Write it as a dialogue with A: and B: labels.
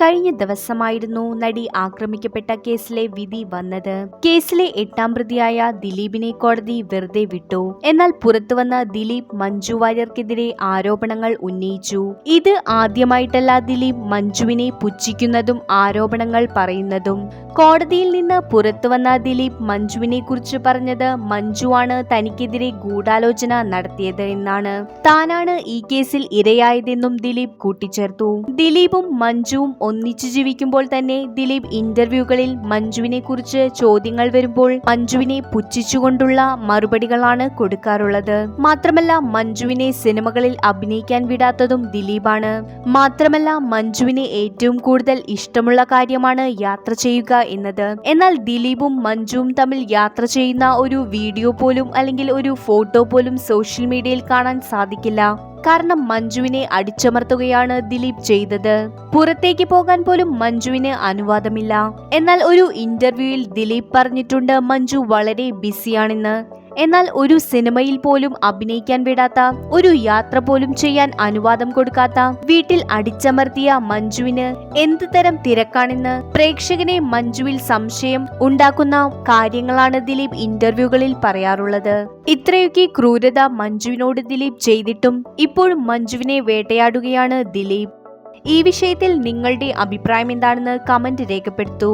A: കഴിഞ്ഞ ദിവസമായിരുന്നു നടി ആക്രമിക്കപ്പെട്ട കേസിലെ വിധി വന്നത്. കേസിലെ എട്ടാം പ്രതിയായ ദിലീപിനെ കോടതി വെറുതെ വിട്ടു. എന്നാൽ പുറത്തുവന്ന ദിലീപ് മഞ്ജു വാര്യർക്കെതിരെ ആരോപണങ്ങൾ ഉന്നയിച്ചു. ഇത് ആദ്യമായിട്ടല്ല ദിലീപ് മഞ്ജുവിനെ പുച്ഛിക്കുന്നതും ആരോപണങ്ങൾ പറയുന്നതും. കോടതിയിൽ നിന്ന് പുറത്തുവന്ന ദിലീപ് മഞ്ജുവിനെ കുറിച്ച് പറഞ്ഞത് മഞ്ജുവാണ് തനിക്കെതിരെ ഗൂഢാലോചന നടത്തിയത് എന്നാണ്. താനാണ് ഈ കേസിൽ ഇരയായതെന്നും ദിലീപ് കൂട്ടിച്ചേർത്തു. ദിലീപും മഞ്ജുവും ഒന്നിച്ചു ജീവിക്കുമ്പോൾ തന്നെ ദിലീപ് ഇന്റർവ്യൂകളിൽ മഞ്ജുവിനെ കുറിച്ച് ചോദ്യങ്ങൾ വരുമ്പോൾ മഞ്ജുവിനെ പുച്ഛിച്ചുകൊണ്ടുള്ള മറുപടികളാണ് കൊടുക്കാറുള്ളത്. മാത്രമല്ല മഞ്ജുവിനെ സിനിമകളിൽ അഭിനയിക്കാൻ വിടാത്തതും ദിലീപാണ്. മാത്രമല്ല മഞ്ജുവിനെ ഏറ്റവും കൂടുതൽ ഇഷ്ടമുള്ള കാര്യമാണ് യാത്ര ചെയ്യുക എന്നത്. എന്നാൽ ദിലീപും മഞ്ജുവും തമ്മിൽ യാത്ര ചെയ്യുന്ന ഒരു വീഡിയോ പോലും അല്ലെങ്കിൽ ഒരു ഫോട്ടോ പോലും സോഷ്യൽ മീഡിയയിൽ കാണാൻ സാധിക്കില്ല. കാരണം മഞ്ജുവിനെ അടിച്ചമർത്തുകയാണ് ദിലീപ് ചെയ്തത്. പുറത്തേക്ക് പോകാൻ പോലും മഞ്ജുവിന് അനുവാദമില്ല. എന്നാൽ ഒരു ഇന്റർവ്യൂവിൽ ദിലീപ് പറഞ്ഞിട്ടുണ്ട് മഞ്ജു വളരെ ബിസിയാണെന്ന്. എന്നാൽ ഒരു സിനിമയിൽ പോലും അഭിനയിക്കാൻ വിടാത്ത ഒരു യാത്ര പോലും ചെയ്യാൻ അനുവാദം കൊടുക്കാത്ത വീട്ടിൽ അടിച്ചമർത്തിയ മഞ്ജുവിന് എന്ത് തരം തിരക്കാണെന്ന് പ്രേക്ഷകനെ മഞ്ജുവിൽ സംശയം ഉണ്ടാക്കുന്ന കാര്യങ്ങളാണ് ദിലീപ് ഇന്റർവ്യൂകളിൽ പറയാറുള്ളത്. ഇത്രയൊക്കെ ക്രൂരത മഞ്ജുവിനോട് ദിലീപ് ചെയ്തിട്ടും ഇപ്പോഴും മഞ്ജുവിനെ വേട്ടയാടുകയാണ് ദിലീപ്. ഈ വിഷയത്തിൽ നിങ്ങളുടെ അഭിപ്രായം എന്താണെന്ന് കമന്റ് രേഖപ്പെടുത്തൂ.